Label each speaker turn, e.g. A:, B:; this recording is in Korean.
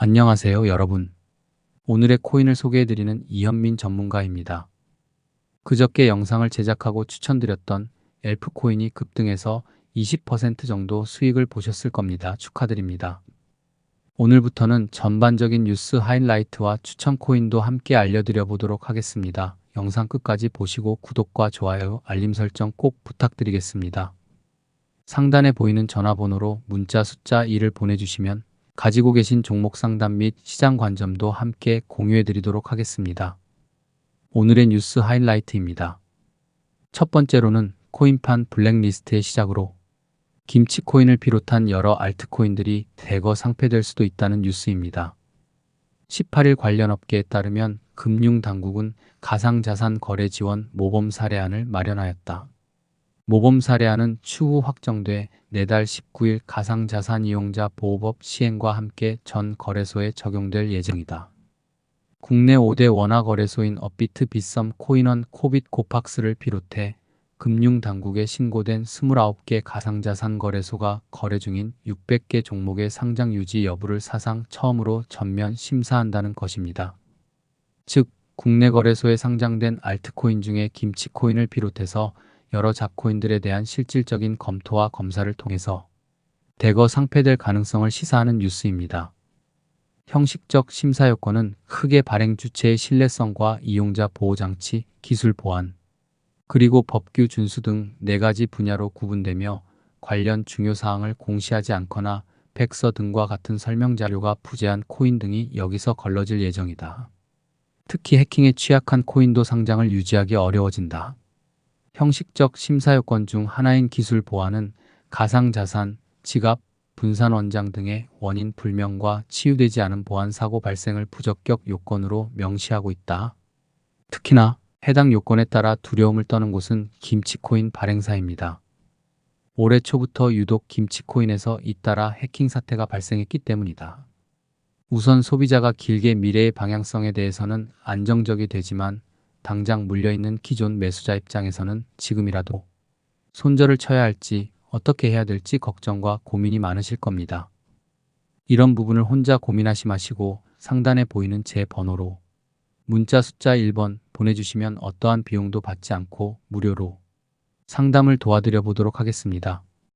A: 안녕하세요, 여러분. 오늘의 코인을 소개해드리는 이현민 전문가입니다. 그저께 영상을 제작하고 추천드렸던 엘프 코인이 급등해서 20% 정도 수익을 보셨을 겁니다. 축하드립니다. 오늘부터는 전반적인 뉴스 하이라이트와 추천 코인도 함께 알려드려 보도록 하겠습니다. 영상 끝까지 보시고 구독과 좋아요, 알림 설정 꼭 부탁드리겠습니다. 상단에 보이는 전화번호로 문자 숫자 2를 보내주시면 가지고 계신 종목 상담 및 시장 관점도 함께 공유해 드리도록 하겠습니다. 오늘의 뉴스 하이라이트입니다. 첫 번째로는 코인판 블랙리스트의 시작으로 김치코인을 비롯한 여러 알트코인들이 대거 상폐될 수도 있다는 뉴스입니다. 18일 관련 업계에 따르면 금융당국은 가상자산 거래 지원 모범 사례안을 마련하였다. 모범 사례안은 추후 확정돼 내달 19일 가상자산 이용자 보호법 시행과 함께 전 거래소에 적용될 예정이다. 국내 5대 원화 거래소인 업비트 비썸 코인원 코빗 코팍스를 비롯해 금융당국에 신고된 29개 가상자산 거래소가 거래 중인 600개 종목의 상장 유지 여부를 사상 처음으로 전면 심사한다는 것입니다. 즉, 국내 거래소에 상장된 알트코인 중에 김치코인을 비롯해서 여러 잡코인들에 대한 실질적인 검토와 검사를 통해서 대거 상폐될 가능성을 시사하는 뉴스입니다. 형식적 심사 요건은 크게 발행 주체의 신뢰성과 이용자 보호 장치, 기술 보안, 그리고 법규 준수 등 네 가지 분야로 구분되며 관련 중요 사항을 공시하지 않거나 백서 등과 같은 설명 자료가 부재한 코인 등이 여기서 걸러질 예정이다. 특히 해킹에 취약한 코인도 상장을 유지하기 어려워진다. 형식적 심사 요건 중 하나인 기술 보안은 가상자산, 지갑, 분산 원장 등의 원인 불명과 치유되지 않은 보안 사고 발생을 부적격 요건으로 명시하고 있다. 특히나 해당 요건에 따라 두려움을 떠는 곳은 김치코인 발행사입니다. 올해 초부터 유독 김치코인에서 잇따라 해킹 사태가 발생했기 때문이다. 우선 소비자가 길게 미래의 방향성에 대해서는 안정적이 되지만 당장 물려있는 기존 매수자 입장에서는 지금이라도 손절을 쳐야 할지 어떻게 해야 될지 걱정과 고민이 많으실 겁니다. 이런 부분을 혼자 고민하시 마시고 상단에 보이는 제 번호로 문자 숫자 1번 보내주시면 어떠한 비용도 받지 않고 무료로 상담을 도와드려 보도록 하겠습니다.